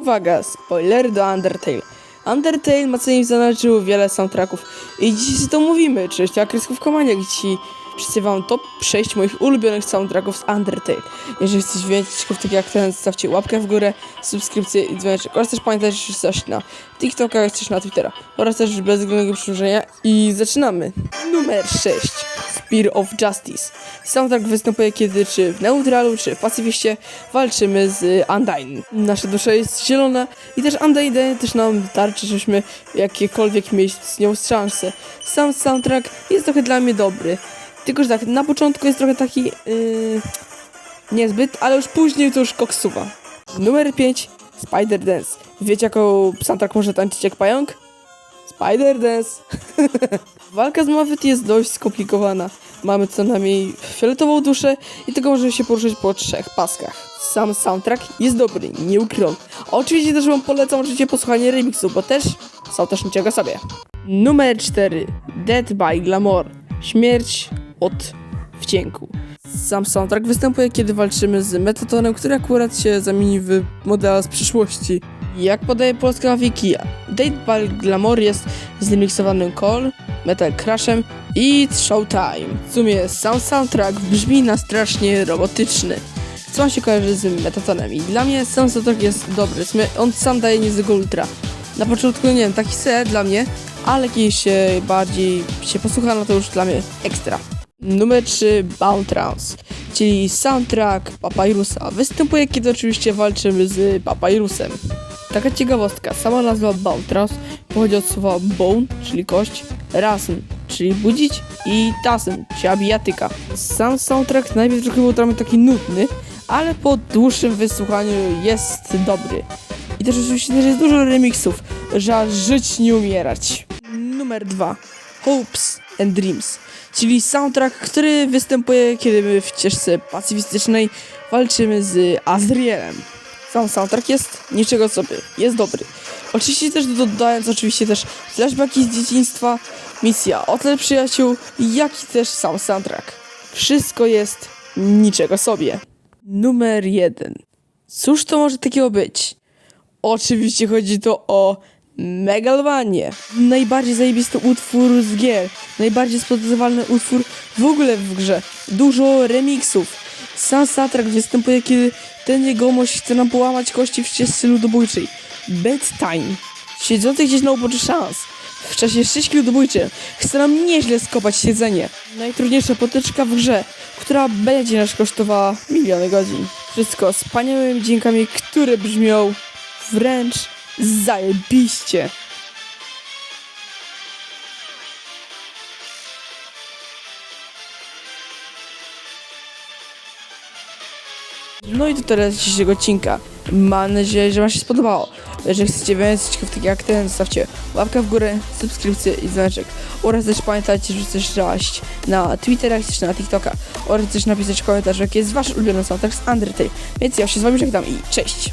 Uwaga, spoiler do Undertale. Undertale ma co nim zanalczyło wiele soundtracków i dzisiaj z to mówimy, cześć, ja Kreskówka Maniak dzisiaj przedstawiam top 6 moich ulubionych soundtracków z Undertale. Jeżeli chcesz więcej ciekawych takich jak ten, zostawcie łapkę w górę, subskrypcję i dzwoneczek. Oraz też pamiętajcie, że coś na TikToka, coś na Twittera. Oraz też bez względnego przedłużenia i zaczynamy. Numer 6. Spear of Justice. Soundtrack występuje kiedy czy w neutralu, czy w pacyfiście walczymy z Undyne. Nasza dusza jest zielona i też Undyne też nam tarczy, żebyśmy jakiekolwiek mieć z nią szanse. Sam soundtrack jest trochę dla mnie dobry. Tylko, że tak, na początku jest trochę taki yy, niezbyt, ale już później to już koksuwa. Numer 5. Spider Dance. Wiecie, jaką soundtrack może tańczyć jak pająk? Spider Dance. Walka z Mawet jest dość skomplikowana. Mamy co najmniej fioletową duszę i tylko możemy się poruszać po trzech paskach. Sam soundtrack jest dobry, nie ukrywam. Oczywiście też wam polecam oczywiście posłuchanie remixu, bo też są też niczego sobie. Numer 4. Dead by Glamour. Śmierć od wdzięku. Sam soundtrack występuje, kiedy walczymy z Metatonem, który akurat się zamieni w modela z przyszłości. Jak podaje polska wiki, Date by Glamour jest zremiksowanym Call, Metal Crashem i Showtime. W sumie sam soundtrack brzmi na strasznie robotyczny. Co się kojarzy z Metatonem i dla mnie sam soundtrack jest dobry. On sam daje niezłego ultra. Na początku, nie wiem, taki se dla mnie, ale kiedy się bardziej się posłucha, no to już dla mnie ekstra. Numer 3 Bound Rounds, czyli soundtrack Papyrusa. Występuje, kiedy oczywiście walczymy z Papyrusem. Taka ciekawostka, sama nazwa Rounds pochodzi od słowa bone, czyli kość, rasm, czyli budzić i tasm, czyli abijatyka. Sam soundtrack najpierw trochę był dla mnie taki nudny, ale po dłuższym wysłuchaniu jest dobry. I też oczywiście też jest dużo remixów, że żyć nie umierać. Numer 2. Hopes and Dreams, czyli soundtrack, który występuje, kiedy my w ścieżce pacyfistycznej walczymy z Azrielem. Sam soundtrack jest niczego sobie, jest dobry. Oczywiście też dodając oczywiście też flashbacki z dzieciństwa, misja Otel Przyjaciół, jak i też sam soundtrack. Wszystko jest niczego sobie. Numer jeden. Cóż to może takiego być? Oczywiście chodzi to o Megalvanie. Najbardziej zajebisty utwór z gier. Najbardziej spodobany utwór w ogóle w grze. Dużo remixów. Sam soundtrack występuje, kiedy ten jegomość chce nam połamać kości w ścieżce ludobójczej. Bedtime. Siedzący gdzieś na uboczu szans. W czasie ścieżki ludobójczej chce nam nieźle skopać siedzenie. Najtrudniejsza potyczka w grze, która będzie nas kosztowała miliony godzin. Wszystko wspaniałymi dźwiękami, które brzmią wręcz zajebiście. No i to teraz dzisiejszego odcinka. Mam nadzieję, że Wam się spodobało. Jeżeli chcecie więcej ciekawych takich jak ten, zostawcie łapkę w górę, subskrypcję i dzwoneczek. Oraz też pamiętajcie, że chcesz traść na Twitterach czy na TikToka. Oraz też napisać komentarz, jaki jest Wasz ulubiony soundtrack z Undertale. Więc ja się z Wami żegnam i cześć!